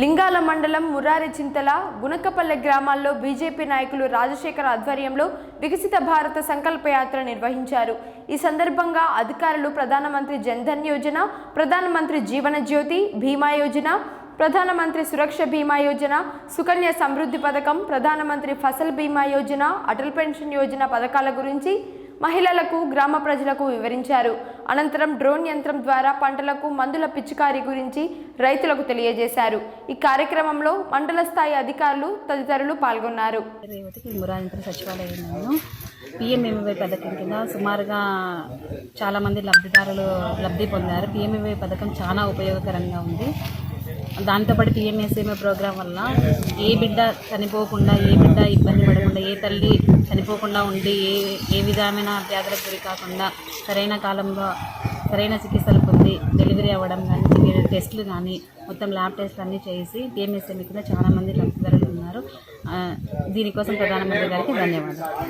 లింగాల మండలం మురారి చింతల గుణకపల్లె గ్రామాల్లో బీజేపీ నాయకులు రాజశేఖర్ ఆధ్వర్యంలో వికసిత భారత సంకల్పయాత్ర నిర్వహించారు. ఈ సందర్భంగా అధికారులు ప్రధానమంత్రి జన్ధన్ యోజన ప్రధానమంత్రి జీవన జ్యోతి బీమా యోజన ప్రధానమంత్రి సురక్ష బీమా యోజన సుకన్య సమృద్ధి పథకం ప్రధానమంత్రి ఫసల్ బీమా యోజన అటల్ పెన్షన్ యోజన పథకాల గురించి మహిళలకు గ్రామ ప్రజలకు వివరించారు. అనంతరం డ్రోన్ యంత్రం ద్వారా పంటలకు మందుల పిచికారీ గురించి రైతులకు తెలియజేశారు. ఈ కార్యక్రమంలో మండల స్థాయి అధికారులు తదితరులు పాల్గొన్నారు. రేవతికి సచివాలయం పిఎంఎంవై పథకం కింద సుమారుగా చాలామంది లబ్ధిదారులు లబ్ధి పొందారు. పిఎంఎంవై పథకం చాలా ఉపయోగకరంగా ఉంది. దాంతోపాటు పిఎంఎస్ఎంఏ ప్రోగ్రాం వల్ల ఏ బిడ్డ చనిపోకుండా ఏ బిడ్డ ఇబ్బంది తల్లి చనిపోకుండా ఉండి ఏ ఏ విధమైన వ్యాధులకు గురి కాకుండా సరైన కాలంలో సరైన చికిత్సలు పొంది డెలివరీ అవ్వడం కానీ టెస్టులు కానీ మొత్తం ల్యాబ్ టెస్ట్లు అన్నీ చేసి పిఎంఎస్ఎంఈ కింద చాలామంది లబ్ధిదారులు ఉన్నారు. దీనికోసం ప్రధానమంత్రి గారికి ధన్యవాదాలు.